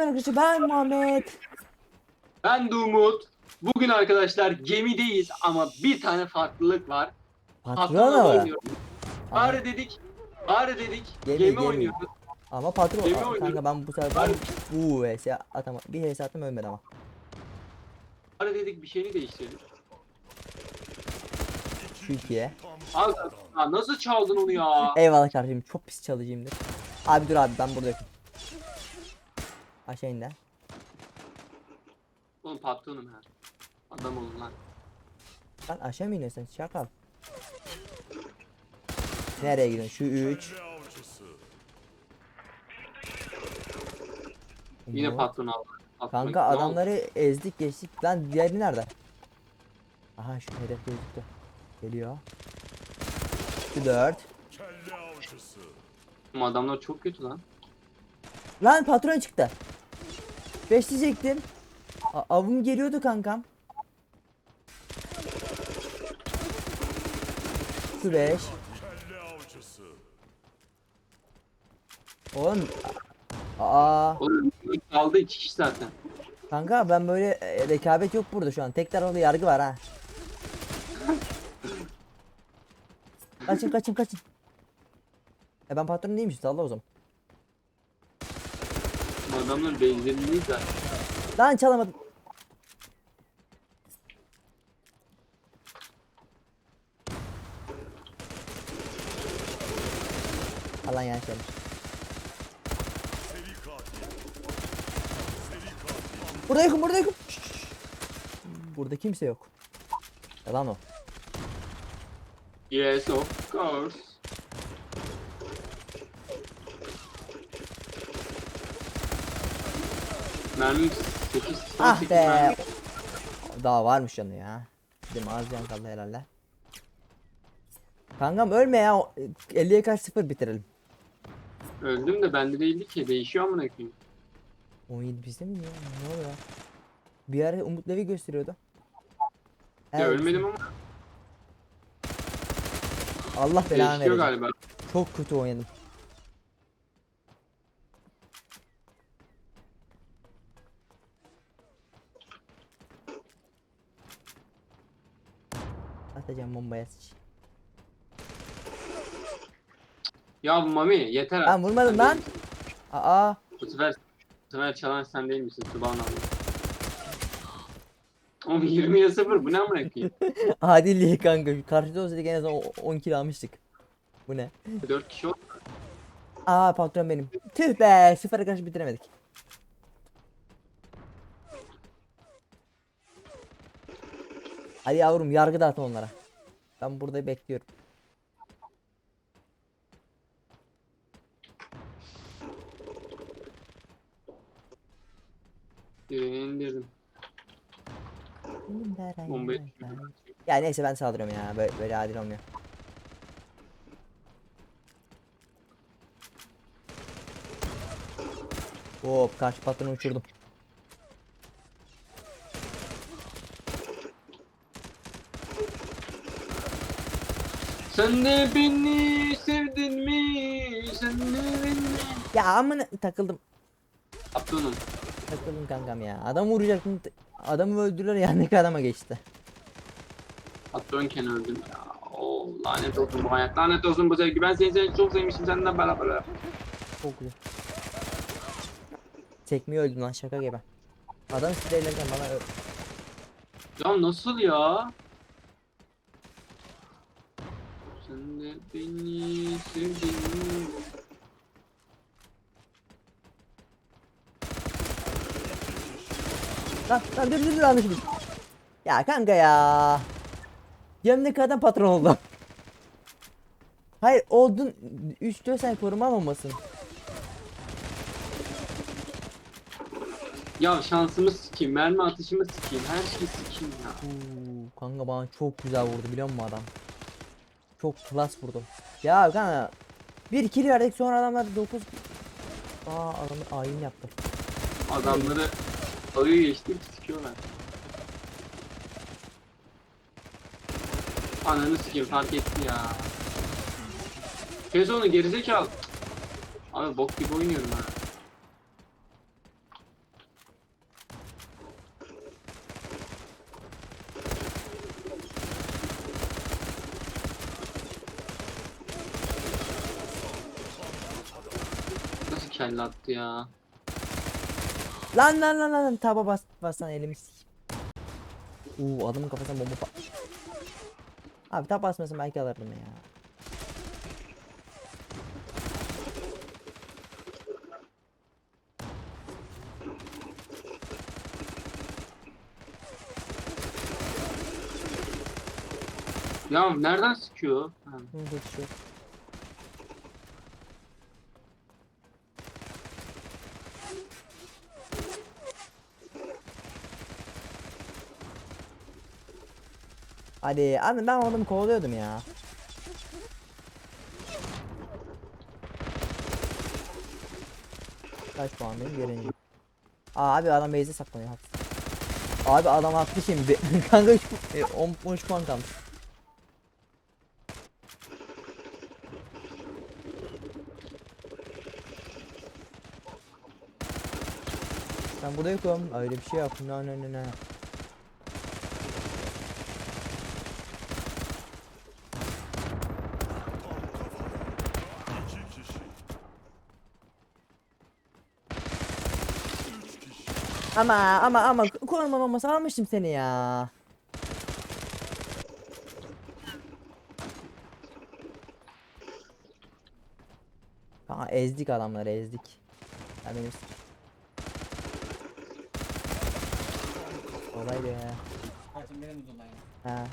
Arkadaşlar ben Muhammed. Ben de Umut. Bugün arkadaşlar gemideyiz ama bir tane farklılık var. Patron mı oynuyoruz. Bari dedik, bari dedik Gemi, gemi, gemi. oynuyoruz. Ama patron Gemi Aa, kanka ben bu sefer bu vs atama bir vs attım ölmedi ama. Bari dedik bir şeyini değiştirelim. Şu ikiye. Abi ya nasıl çaldın onu ya? Eyvallah kardeşim çok pis çalıcıyımdır. Abi dur abi ben burada yokum. Aşağı in de. Oğlum patronum ha. Adam olun lan. Lan aşağı mı iniyorsun şakal? Nereye gidiyorsun? Şu 3. Yine patron aldı. Patron Kanka oldu? adamları ezdik geçtik. Lan diğeri nerede? Aha şu hedef gözüktü. Geliyor. Şu 4. Oğlum adamlar çok kötü lan. Lan patron çıktı. 5 diyecektim. A- avım geliyordu kankam. Şu 5. Oğlum. Aa, Oğlum kaldı iki kişi zaten. kanka ben böyle e, rekabet yok burada şu an. Tek taraflı yargı var ha. Kaçın kaçın kaçın. E ben patron değilmişim salla o zaman. Bu adamların benzerliği zaten. Lan çalamadım. Alan yanlış gelmiş. Burada yokum burada şşş. Burada kimse yok. Yalan o. Yes of course. Mermim 8 Ah 18 be. mermi. Daha varmış yanı ya. Değil mi? Az can kaldı herhalde. Kankam ölme ya. o- 50'ye kaç sıfır bitirelim. Öldüm de bende değildi ki. Değişiyor amına koyayım. 17 bizde mi ya? Ne oluyor? Bir ara Umut Levi gösteriyordu. Ya ölmedim ama Allah belanı değişiyor galiba. Çok kötü oynadım. Atacağım bombaya sıç. Ya Mami yeter Ben artık. vurmadım Sen lan. Aa, Bu sefer, bu sefer çalan sen değil misin? Tuban abi. Oğlum 20'ye 0 bu ne amına koyayım? adilliği kanka. Karşıda olsaydık en azından o- 10 kilo almıştık. Bu ne? 4 kişi oldu. Aa patron benim. Tüh be sıfıra karşı bitiremedik. Hadi yavrum yargı dağıtın onlara. Ben burada bekliyorum. Birini indirdim. Bombayı Ya neyse ben saldırıyorum ya. Böyle, böyle adil olmuyor. Hop karşı patronu uçurdum. Sen de beni sevdin mi? Sen de beni... Ya amına takıldım. Patronum. Takıldım kankam ya. Adam vuracaktım. Adamı öldürüyor ya ne adama geçti. Patronken öldüm ya. Oo, lanet olsun bu hayat. Lanet olsun bu sevgi. Ben seni, seni çok sevmişim senden beraber. Çok güzel. Tekmeyi öldüm lan şaka gibi. Adam spreylerken bana ö- Ya nasıl ya? Sen de beni sevdin? Lan lan dur dur dur bir- Ya kanka ya. Yanımdaki adam patron oldu. Hayır oldun 3-4 saniye koruma almamasın. Ya şansımı sikeyim, mermi atışımı sikeyim, her şeyi sikeyim ya. Oo, kanka bana çok güzel vurdu biliyor musun adam? Çok klas vurdu. Ya kanka bir kill verdik sonra adamlar 9 Aa adamı ayin yaptı. Adamları alıyor geçtik sikiyorlar. Ananı sikeyim fark etti ya. Kes onu gerizekalı. Abi bok gibi oynuyorum ha. Kelle attı ya. Lan lan lan lan taba bas bassan elimi sik. Uuu adamın kafasına bomba pat. Abi tab basmasın belki alırdım ya. Ya nereden sıkıyor? Ha. Hı, Hadi abi ben adamı kovalıyordum ya. Kaç puandayım? Birinci. Aa, abi adam base'e saklanıyor. Abi adam haklı şimdi. Kanka 3 e, 10 13 puan kalmış. Ben burada yokum. Öyle bir şey yok. No no no no. İki kişi. Üç kişi. Ama ama ama koruma maması almıştım seni ya. Kanka ezdik adamları ezdik. Kaçın benim uzunlayım. Ha.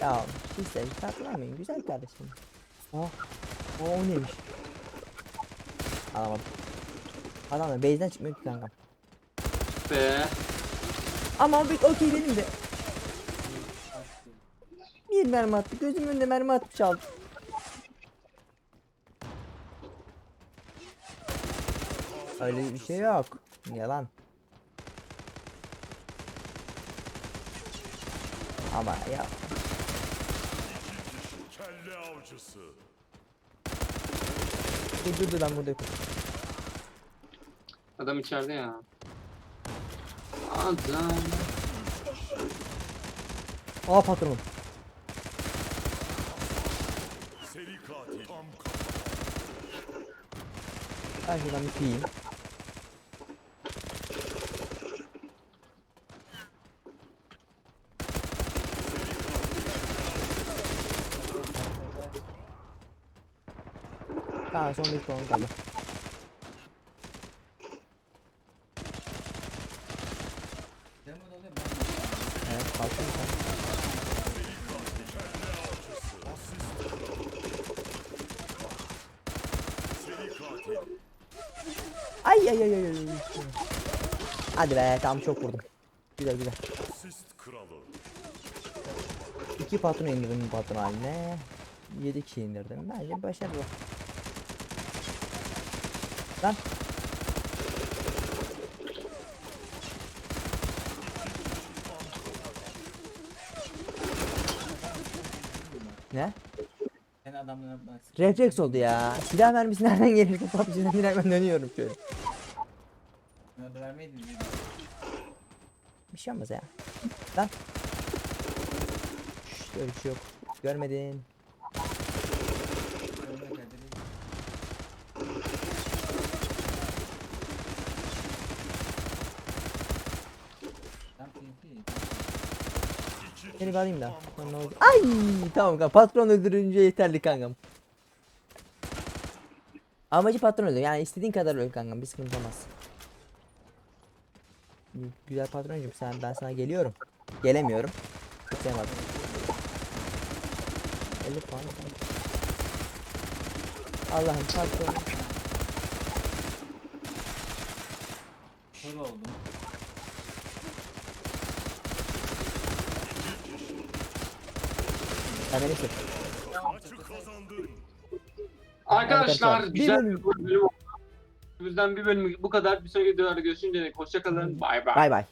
Ya siz de güzel kardeşim. Oh. O, o neymiş? Alamadım. Adamlar base'den çıkmıyor ki kankam. Be. Ama bir okey benim de. Bir mermi attı. Gözümün önünde mermi atıp çaldı. Öyle bir şey yok. Yalan. Ama ya Kelle avcısı. dur dur dur ben burada yokum. Adam içeride ya. Adam. Aa patronum. Seri katil. Tam kafa. Ben şuradan bir piyeyim. Tamam son bir puan kaldı. Ay ay ay ay ay. Hadi be tamam çok vurdum. Güzel güzel. İki patron indirdim patron haline. 7 kişi indirdim. Bence başarılı. Lan. Ne? Sen adamlara bak. Refleks oldu ya. Silah mermisi nereden gelir? PUBG'den direkt ben dönüyorum şöyle. Vermeydin. diye. Bir şey olmaz ya. Lan. Şşş öyle bir şey yok. Görmedin. Öyle kadar. Tam TNT. Seni bir alayım da. Sonra ne oldu? Ay tamam kanka. Patron öldürünce yeterli kankam. Amacı patron öldür. Yani istediğin kadar öl kankam. Bir sıkıntı olmaz. Gü- Güzel patroncum sen ben sana geliyorum. Gelemiyorum. Sevmedim. 50 puan. Allah'ım patron. Kör oldum. Arkadaşlar Arkadaşlar, bir güzel bir bölüm oldu. Bizden bir bölüm bu kadar. Bir sonraki videolarda görüşünceye dek hoşçakalın. Bay bay. Bay bay.